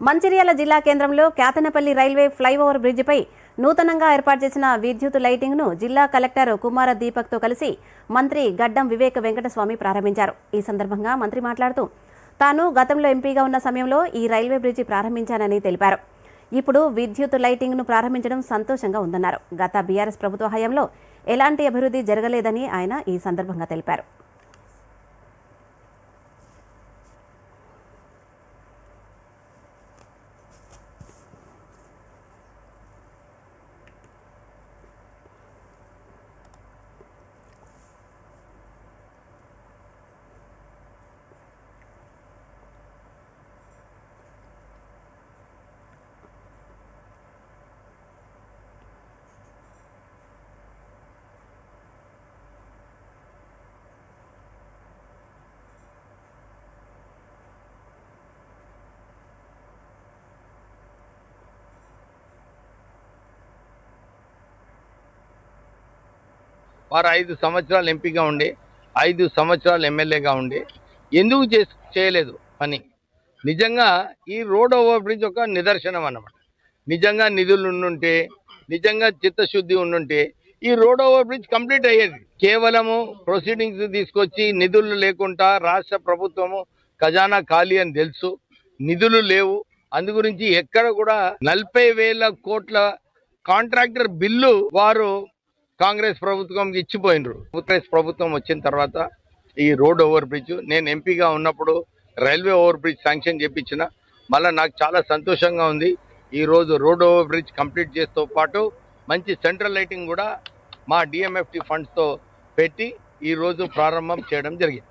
మంచిర్యాల జిల్లా కేంద్రంలో Kethanapalli railway flyover బ్రిడ్జిపై నూతనంగా ఏర్పాటు చేసిన విద్యుత్ లైటింగ్ను జిల్లా కలెక్టర్ కుమార దీపక్తో కలిసి మంత్రి గడ్డం వివేక వెంకటస్వామి ప్రారంభించారు. ఈ సందర్భంగా మంత్రి మాట్లాడుతూ తాను గతంలో ఎంపీగా ఉన్న సమయంలో ఈ రైల్వే బ్రిడ్జి ప్రారంభించానని తెలిపారు. ఇప్పుడు విద్యుత్ లైటింగ్ను ప్రారంభించడం సంతోషంగా ఉందన్నారు. గత బీఆర్ఎస్ ప్రభుత్వ హయాంలో ఎలాంటి అభివృద్ధి జరగలేదని ఆయన ఈ సందర్భంగా తెలిపారు. వారు ఐదు సంవత్సరాలు ఎంపీగా ఉండి ఐదు సంవత్సరాలు ఎమ్మెల్యేగా ఉండి ఎందుకు చే చేయలేదు పని? నిజంగా ఈ రోడ్ ఓవర్ బ్రిడ్జ్ ఒక నిదర్శనం అన్నమాట. నిజంగా నిధులు ఉండుంటే నిజంగా చిత్తశుద్ధి ఉండుంటే ఈ రోడ్ ఓవర్ బ్రిడ్జ్ కంప్లీట్ అయ్యేది. కేవలము ప్రొసీడింగ్స్ తీసుకొచ్చి నిధులు లేకుండా రాష్ట్ర ప్రభుత్వము ఖజానా ఖాళీ అని తెలుసు. నిధులు లేవు. అందు గురించి ఎక్కడ కూడా నలభై వేల కోట్ల కాంట్రాక్టర్ బిల్లు వారు కాంగ్రెస్ ప్రభుత్వంకి ఇచ్చిపోయినరు. కాంగ్రెస్ ప్రభుత్వం వచ్చిన తర్వాత ఈ రోడ్ ఓవర్ బ్రిడ్జ్ నేను ఎంపీగా ఉన్నప్పుడు రైల్వే ఓవర్ బ్రిడ్జ్ శాంక్షన్ చేపించిన. మళ్ళీ నాకు చాలా సంతోషంగా ఉంది. ఈరోజు road road over bridge complete చేస్తూ పాటు మంచి సెంట్రల్ లైటింగ్ కూడా మా డిఎంఎఫ్టి ఫండ్స్తో పెట్టి ఈరోజు ప్రారంభం చేయడం జరిగింది.